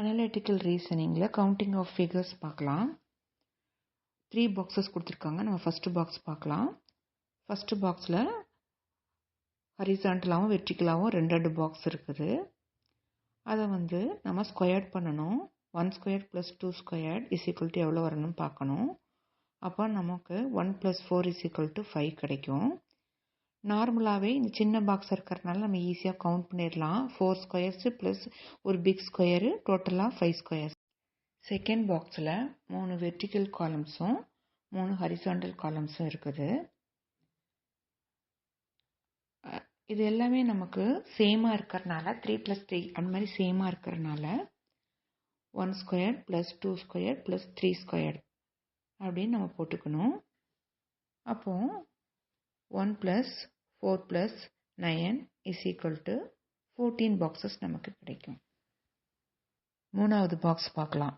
Analytical ரீசனிங்கில் counting of figures பார்க்கலாம். Three boxes கொடுத்துருக்காங்க. நம்ம ஃபஸ்ட்டு பாக்ஸ் பார்க்கலாம். ஃபஸ்ட்டு பாக்ஸில் ஹரிசாண்டலாகவும் வெர்டிக்கலாகவும் ரெண்டு ரெண்டு பாக்ஸ் இருக்குது. அதை வந்து நம்ம ஸ்கொயர்ட் பண்ணணும். One squared plus two squared is equal to எவ்வளோ வரணும்னு பார்க்கணும். அப்போ நமக்கு one plus four is equal to five கிடைக்கும். நார்மலாகவே இந்த சின்ன பாக்ஸ் இருக்கிறதுனால நம்ம ஈஸியாக கவுண்ட் பண்ணிடலாம். ஃபோர் ஸ்கொயர்ஸு ப்ளஸ் ஒரு பிக் ஸ்கொயரு டோட்டலாக ஃபைவ் ஸ்கொயர்ஸ் செகண்ட் பாக்ஸில் மூணு வெர்டிக்கல் காலம்ஸும் மூணு ஹரிசாண்டல் காலம்ஸும் இருக்குது. இது எல்லாமே நமக்கு சேமாக இருக்கிறனால த்ரீ ப்ளஸ் த்ரீ அந்த மாதிரி சேமாக இருக்கிறனால one square plus two square plus three square அப்படின்னு நம்ம போட்டுக்கணும். அப்போது one plus four plus nine is equal to fourteen boxes நமக்கு கிடைக்கும். மூணாவது பாக்ஸ் பார்க்கலாம்.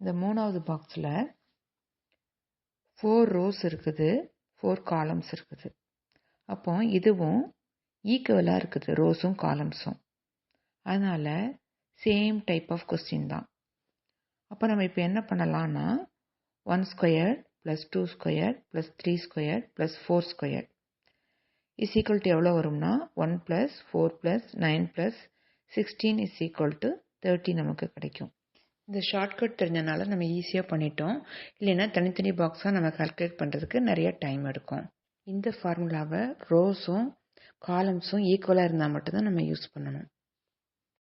இந்த மூணாவது பாக்ஸில் ஃபோர் ரோஸ் இருக்குது ஃபோர் காலம்ஸ் இருக்குது. அப்போ இதுவும் ஈக்குவலாக இருக்குது ரோஸும் காலம்ஸும் அதனால் சேம் டைப் ஆஃப் கொஸ்டின் தான். அப்போ நம்ம இப்போ என்ன பண்ணலான்னா one square plus two square plus three square plus four square is equal to எவ்வளோ வரும்னா one plus four plus nine plus sixteen is equal to thirty நமக்கு கிடைக்கும். இந்த ஷார்ட்கட் தெரிஞ்சனால நம்ம ஈஸியாக பண்ணிட்டோம். இல்லைன்னா தனித்தனி பாக்ஸாக நம்ம கால்குலேட் பண்ணுறதுக்கு நிறைய டைம் எடுக்கும். இந்த ஃபார்முலாவை ரோஸும் காலம்ஸும் ஈக்குவலாக இருந்தால் மட்டும்தான் நம்ம யூஸ் பண்ணணும்.